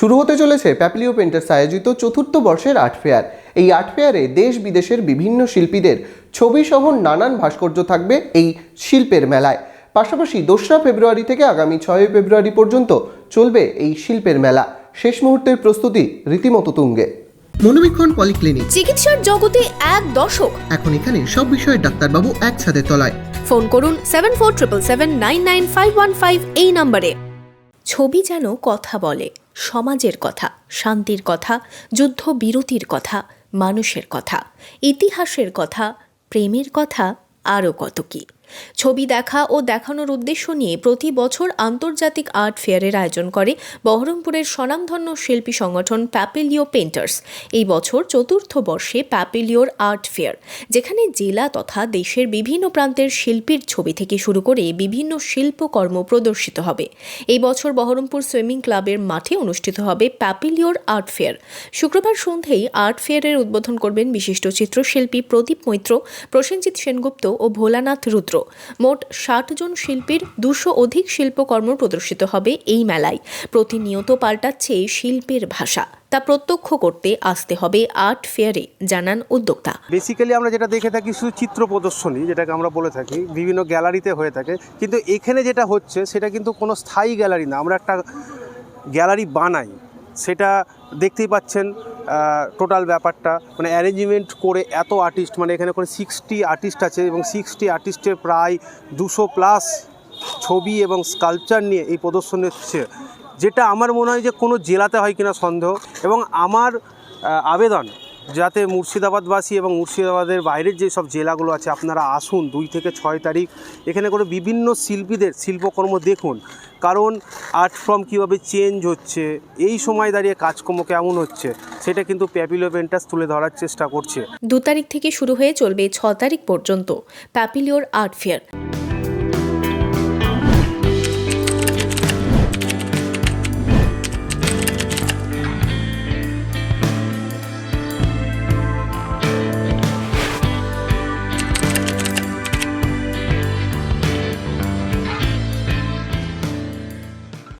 শুরু হতে চলেছে প্যাপলিও পেন্টার্স আয়োজিত চতুর্থ বর্ষের আর্ট ফেয়ার। এই আর্ট ফেয়ারে দেশ বিদেশের বিভিন্ন শিল্পীদের ছবি সহ নানান ভাস্কর্য থাকবে এই শিল্পের মেলায়। পাশাপাশি দোসরা ফেব্রুয়ারি থেকে আগামী ছয়ই ফেব্রুয়ারি পর্যন্ত চলবে এই শিল্পের মেলা। শেষ মুহূর্তের প্রস্তুতি রীতিমতো তুঙ্গে। মনোবীক্ষণ পলিক্লিনিক। চিকিৎসার জগতে এক দশক এখন এখানে সব বিষয়ে ডাক্তারবাবু এক ছাদের তলায়। ফোন করুন seven four triple seven nine nine five one five এই নম্বরে। ছবি যেন কথা বলে, সমাজের কথা, শান্তির কথা যুদ্ধ বিরতির কথা, মানুষের কথা, ইতিহাসের কথা, প্রেমের কথা আরও কত কি। ছবি দেখা ও দেখানোর উদ্দেশ্য নিয়ে প্রতি বছর আন্তর্জাতিক আর্ট ফেয়ারের আয়োজন করে বহরমপুরের স্বনামধন্য শিল্পী সংগঠন প্যাপেলিও পেন্টার্স এই বছর চতুর্থ বর্ষে প্যাপেলিওর আর্ট ফেয়ার, যেখানে জেলা তথা দেশের বিভিন্ন প্রান্তের শিল্পীর ছবি থেকে শুরু করে বিভিন্ন শিল্পকর্ম প্রদর্শিত হবে। এই বছর বহরমপুর সুইমিং ক্লাবের মাঠে অনুষ্ঠিত হবে প্যাপেলিওর আর্ট ফেয়ার। শুক্রবার সন্ধেয় আর্ট ফেয়ারের উদ্বোধন করবেন বিশিষ্ট চিত্রশিল্পী প্রদীপ মৈত্র, প্রসেনজিৎ সেনগুপ্ত ও ভোলানাথ রুদ্র। মোট ষাট জন শিল্পীর দুশো অধিক শিল্পকর্ম প্রদর্শিত হবে এই মেলায়। প্রতিনিয়ত পাল্টাচ্ছে শিল্পের ভাষা। তা প্রত্যক্ষ করতে আসতে হবে আর্ট ফেয়ারে, জানান উদ্যোক্তা। বেসিক্যালি আমরা যেটা দেখে থাকি শুধু চিত্র প্রদর্শনী, যেটাকে আমরা বলে থাকি, বিভিন্ন গ্যালারিতে হয়ে থাকে। কিন্তু এখানে যেটা হচ্ছে, সেটা কিন্তু কোনো স্থায়ী গ্যালারি না। আমরা একটা গ্যালারি বানাই। সেটা দেখতেই পাচ্ছেন টোটাল ব্যাপারটা। মানে অ্যারেঞ্জমেন্ট করে এত আর্টিস্ট মানে এখানে করে সিক্সটি আর্টিস্ট আছে এবং সিক্সটি আর্টিস্টের প্রায় দুশো প্লাস ছবি এবং স্কাল্পচার নিয়ে এই প্রদর্শনী হচ্ছে। যেটা আমার মনে হয় যে কোনো জেলাতে হয় কিনা সন্দেহ এবং আমার আবেদন যাতে মুর্শিদাবাদবাসী এবং মুর্শিদাবাদের বাইরের যে সব জেলাগুলো আছে, আপনারা আসুন দুই থেকে ছয় তারিখ। এখানে করে বিভিন্ন শিল্পীদের, শিল্পকর্ম দেখুন। কারণ আর্ট ফর্ম কীভাবে চেঞ্জ হচ্ছে, এই সময় দাঁড়িয়ে কাজকর্ম কেমন হচ্ছে, সেটা কিন্তু প্যাপিলো পেন্টাস তুলে ধরার চেষ্টা করছে। দু তারিখ থেকে শুরু হয়ে চলবে ছ তারিখ পর্যন্ত প্যাপিলিওর আর্ট ফেয়ার।